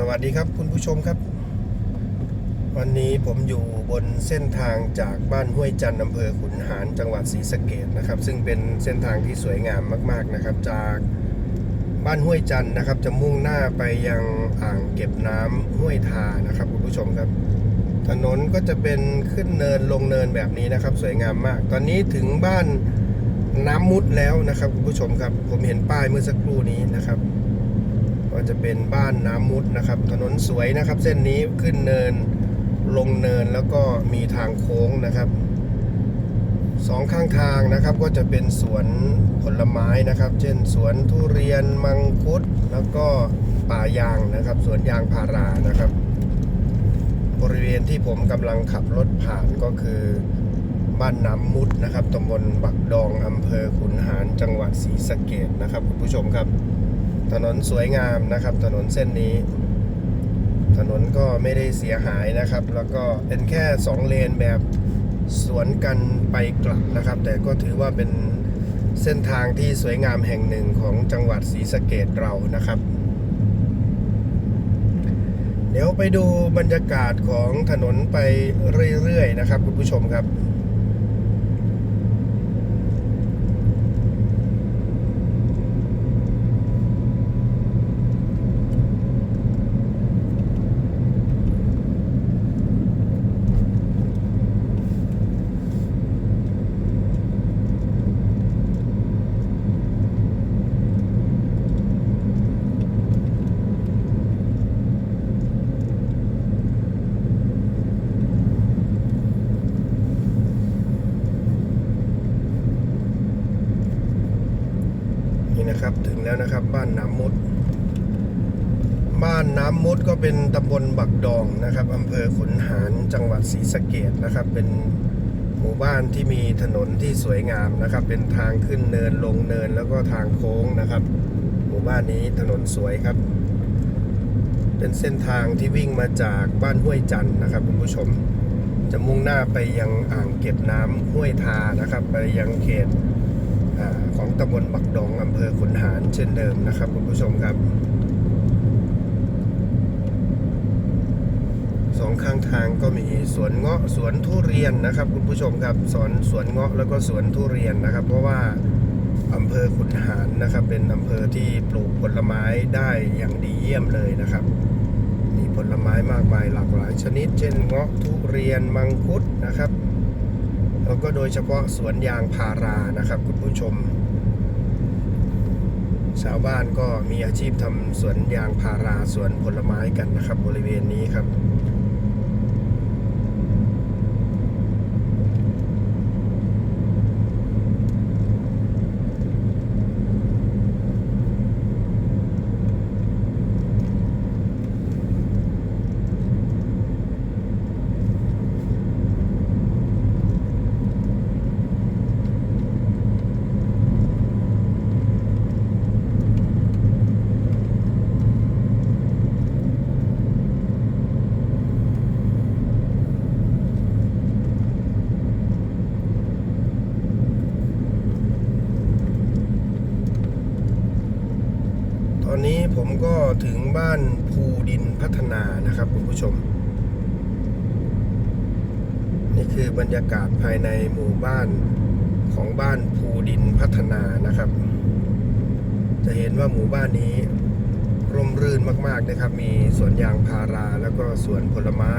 สวัสดีครับคุณผู้ชมครับ วันนี้ผมอยู่บนเส้นทางจากบ้านห้วยจันทร์อำเภอขุนหารจังหวัดศรีสะเกดนะครับ ซึ่งเป็นเส้นทางที่สวยงามมาก ๆนะครับ จากบ้านห้วยจันทร์นะครับ จะมุ่งหน้าไปยังอ่างเก็บน้ำห้วยทานะครับคุณผู้ชมครับ ถนนก็จะเป็นขึ้นเนินลงเนินแบบนี้นะครับ สวยงามมาก ตอนนี้ถึงบ้านน้ำมุดแล้วนะครับคุณผู้ชมครับ ผมเห็นป้ายเมื่อสักครู่นี้นะครับ ก็จะเป็นบ้านน้ำมุดนะครับ ถนนสวยนะครับ เส้นนี้ขึ้นเนินลงเนินแล้วก็มีทางโค้งนะครับสองข้างทางนะครับก็จะเป็นสวนผลไม้นะครับ เช่น สวนทุเรียนมังคุด แล้วก็ป่ายางนะครับ สวนยางพารานะครับ บริเวณที่ผมกำลังขับรถผ่านก็คือบ้านน้ำมุดนะครับตำบลบักดองอำเภอขุนหารจังหวัดศรีสะเกดนะครับคุณผู้ชมครับ ถนนสวยงามนะครับ ถนนเส้นนี้ ถนนก็ไม่ได้เสียหายนะครับ แล้วก็เป็นแค่ 2 เลนแบบสวนกันไปกลับนะครับ แต่ก็ถือว่าเป็นเส้นทางที่สวยงามแห่งหนึ่งของจังหวัดศรีสะเกดเรานะครับ เดี๋ยวไปดูบรรยากาศของถนนไปเรื่อยๆนะครับ คุณผู้ชมครับ แล้วนะครับ บ้านน้ำมุดบ้านน้ำมุดก็เป็นตำบลบักดองนะครับอำเภอขุนหารจังหวัดศรีสะเกดนะครับ เป็นหมู่บ้านที่มีถนนที่สวยงามนะครับ เป็นทางขึ้นเนินลงเนินแล้วก็ทางโค้งนะครับ หมู่บ้านนี้ถนนสวยครับ เป็นเส้นทางที่วิ่งมาจากบ้านห้วยจันนะครับคุณผู้ชมจะมุ่งหน้าไปยังอ่างเก็บน้ำห้วยทานะครับ ไปยังเขต ของตำบลบักดองอำเภอขุนหารเช่นเดิมนะครับคุณผู้ชมครับสองข้างทางก็มีสวนเงาะสวนทุเรียนนะครับ คุณผู้ชมครับสอนสวนเงาะแล้วก็สวนทุเรียนนะครับ เพราะว่าอำเภอขุนหารนะครับ เป็นอำเภอที่ปลูกผลไม้ได้อย่างดีเยี่ยมเลยนะครับ มีผลไม้มากมายหลากหลายชนิด เช่นเงาะทุเรียนมังคุดนะครับ แล้วก็โดยเฉพาะสวนยางพารานะครับคุณผู้ชม ชาวบ้านก็มีอาชีพทำสวนยางพาราสวนผลไม้กันนะครับ บริเวณนี้ครับ อนนี้ผมก็ถึงบ้านภูดินพัฒนานะครับคุณผู้ชม นี่คือบรรยากาศภายในหมู่บ้านของบ้านภูดินพัฒนานะครับ จะเห็นว่าหมู่บ้านนี้ร่มรื่นมากๆนะครับ มีสวนยางพาราแล้วก็สวนผลไม้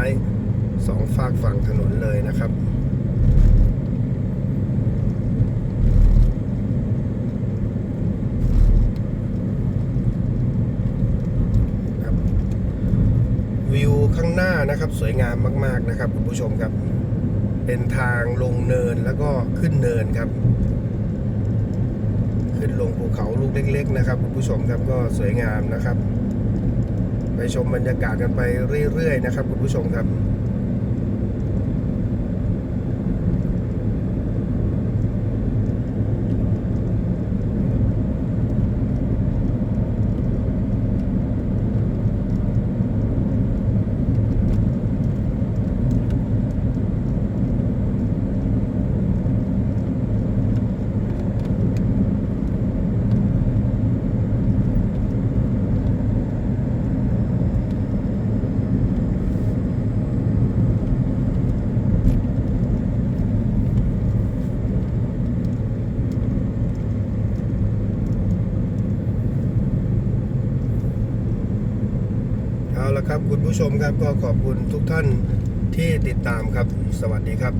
สองฝากฝั่งถนนเลยนะครับครับวิวข้างห น้านะครับสวยงามมาก ๆนะครับคุณผู้ชมครับ เป็นทางลงเนินแล้วก็ขึ้นเนินครับ ขึ้นลงภูเขาลูกเล็ก ๆ นะครับคุณผู้ชมครับก็สวยงามนะครับ ไปชมบรรยากาศกันไปเรื่อยๆนะครับคุณผู้ชมครับ ละครับ คุณผู้ชมครับก็ขอบคุณทุกท่านที่ติดตามครับ สวัสดีครับ